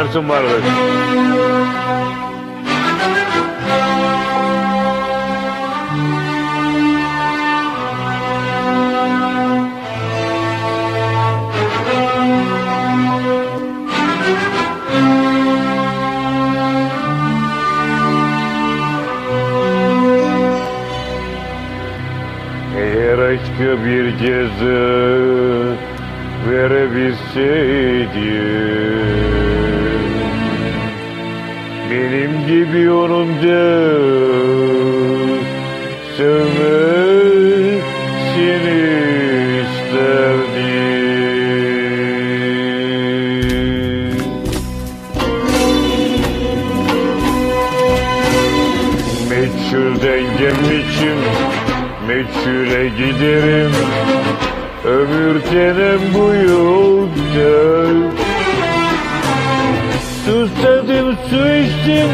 Emredersin varlık. Eğer aşka bir ceza verebilseydim Benim gibi onun da sevmesini isterdim. Meçhulden gelmişim Meçhule giderim. Ömür denen bu yolda içtim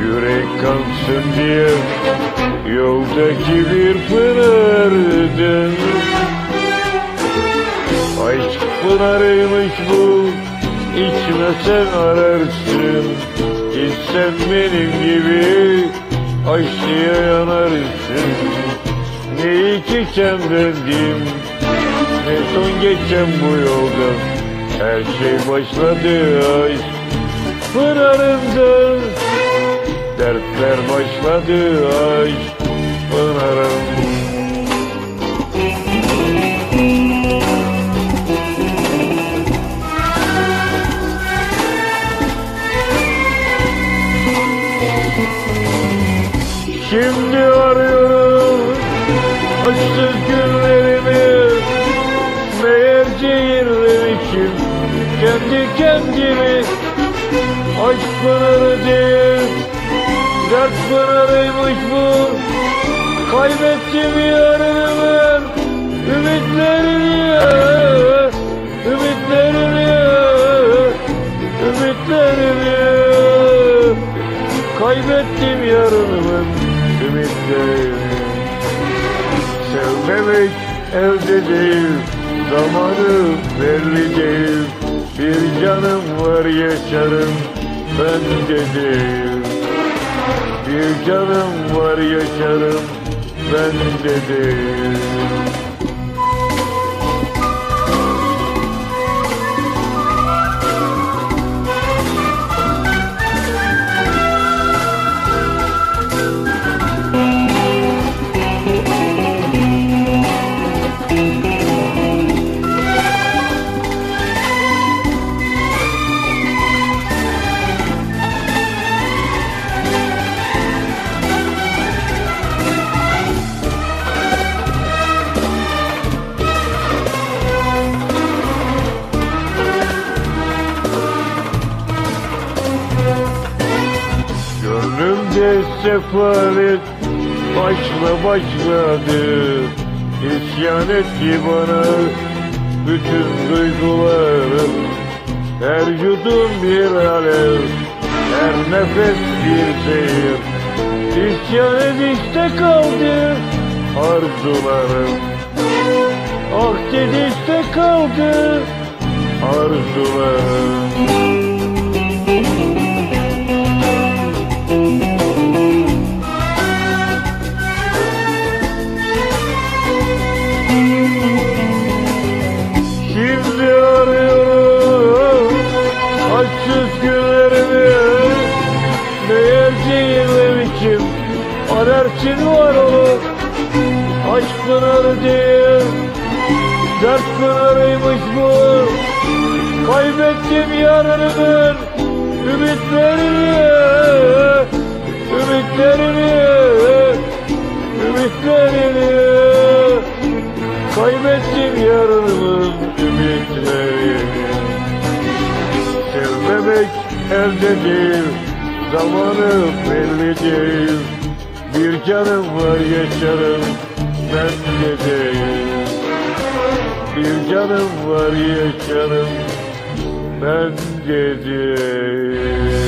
Yürek kansın diye Yoldaki bir pınardın Aşk pınarıymış bu İçmesen ararsın. İçsen benim gibi Aşkıya yanarsın. Ne içeceğim bendim Ne son geçeceğim bu yolda. Her şey başladı aşk Dertler başladı aşk Pınarım. Şimdi arıyorum Açsız günlerimi. Meğer zehirlemişim Kendi kendimi Aşk pınarı değil Dert pınarıymış bu? Kaybettim yarınımı Ümitlerini Ümitlerini Ümitlerini. Kaybettim yarınımın ümitlerini. Sevmemek elde değil Zamanı belli değil Bir canım var yaşarım Ben de değil Bir canım var yaşarım Ben de sefalet başla başladı İsyan etti bana bütün duygularım. Her yudum bir alev, her nefes bir zehir. İsyan edişte kaldı arzularım. Ah dedişte kaldı arzularım alerjin var olur Aşk pınarı değil Dert pınarıymış bu. Kaybettim yarınımın Ümitlerini. Ümitlerini. Ümitlerini. Kaybettim yarınımın ümitlerini. Sevmemek elde değil. Zamanı belli değil Bir canım var yaşarım Ben de değil Bir canım var yaşarım Ben de değil